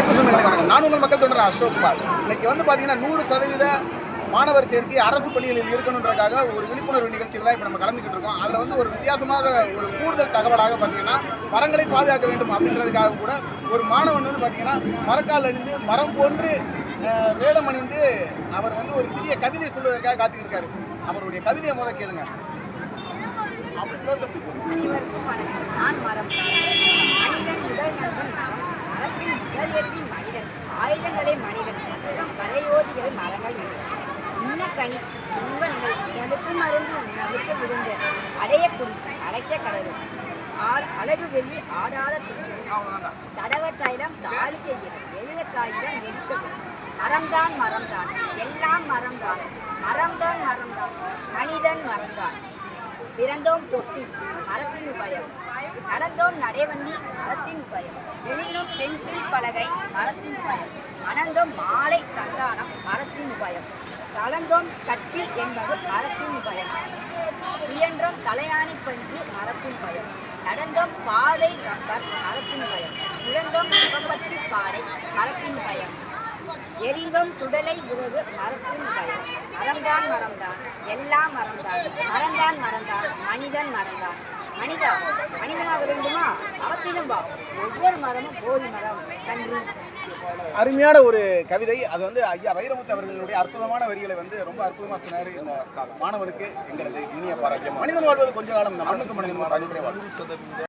அன்பு வணக்கம் நான் உங்கள் மக்கள் தொடர் அசோக் குமார் இன்னைக்கு வந்து பார்த்தீங்கன்னா நூறு சதவீத மாணவர் சேர்க்கை அரசு பள்ளிகளில் இருக்கணுன்றக்காக ஒரு விழிப்புணர்வு நிகழ்ச்சிகளை இப்போ நம்ம கலந்துக்கிட்டு இருக்கோம். அதில் வந்து ஒரு வித்தியாசமாக ஒரு கூடுதல் தகவலாக பார்த்தீங்கன்னா மரங்களை பாதுகாக்க வேண்டும் அப்படின்றதுக்காக கூட ஒரு மாணவன் வந்து பார்த்தீங்கன்னா மரக்கால் அணிந்து மரம் போன்று வேடம் அணிந்து அவர் வந்து ஒரு சிறிய கவிதை சொல்வதற்காக காத்துக்கிட்டு இருக்காரு. அவருடைய கவிதையை முதல் கேளுங்க. அப்படி பண்ணுங்க. அனைவருக்கும் வணக்கம் நான் மரம் மனிதன் உடல் நண்பன் மரம் மரத்தின் உடல் எழுதி மனிதன் ஆயுதங்களை மனிதன் புத்தகம் பழையோதிகளை மரங்கள் கனி உங்கள் உடலுக்கு மருந்து நடுக்க விழுந்து அடைய குடி அடைக்க கடவுள். அழகு வெள்ளி ஆடாத துணி அவ்வளவுதான். தடவ தைலம் தாளிக்க எழுத காகிதம் எடுக்க மரம்தான் மரம்தான் எல்லாம் மரம்தான் மரம்தான் மரம்தான் மனிதன் மரம்தான் பிறந்தோம் தொட்டி மரத்தின் உபயம். நடந்தோம் நடைவண்டி மரத்தின் உபயம். எழுதினோம் பென்சில் பலகை மரத்தின் உபயம். அனந்தோம் மாலை சந்தானம் வழங்கும் கட்டில் என்பது மரத்தின் பயம். இயன்றோம் தலையாணி பஞ்சு மரத்தின் பயம். நடந்தோம் பாதை ரப்பர் மரத்தின் பயம். இழந்தோம் முகப்பட்டி பாறை மரத்தின் பயம். எரிந்தோம் சுடலை உறவு மரத்தின் பயம். மரம்தான் மரம்தான் எல்லாம் மரம்தான். மரம்தான் மரம்தான் மனிதன் மரம்தான். மனிதா மனிதனாக வேண்டுமா அவத்திலும் வா. ஒவ்வொரு மரமும் போதி மரம். நன்றி. அருமையான ஒரு கவிதை. அது வந்து ஐயா வைரமுத்து அவர்களுடைய அற்புதமான வரிகளை வந்து ரொம்ப அற்புதமா சொன்னார். இந்த மாணவனுக்கு எங்களது இனிய பாராட்டியம் மனிதன் வாழ்வது கொஞ்ச காலம் மண்ணுக்கு மனிதன் வாழ்வது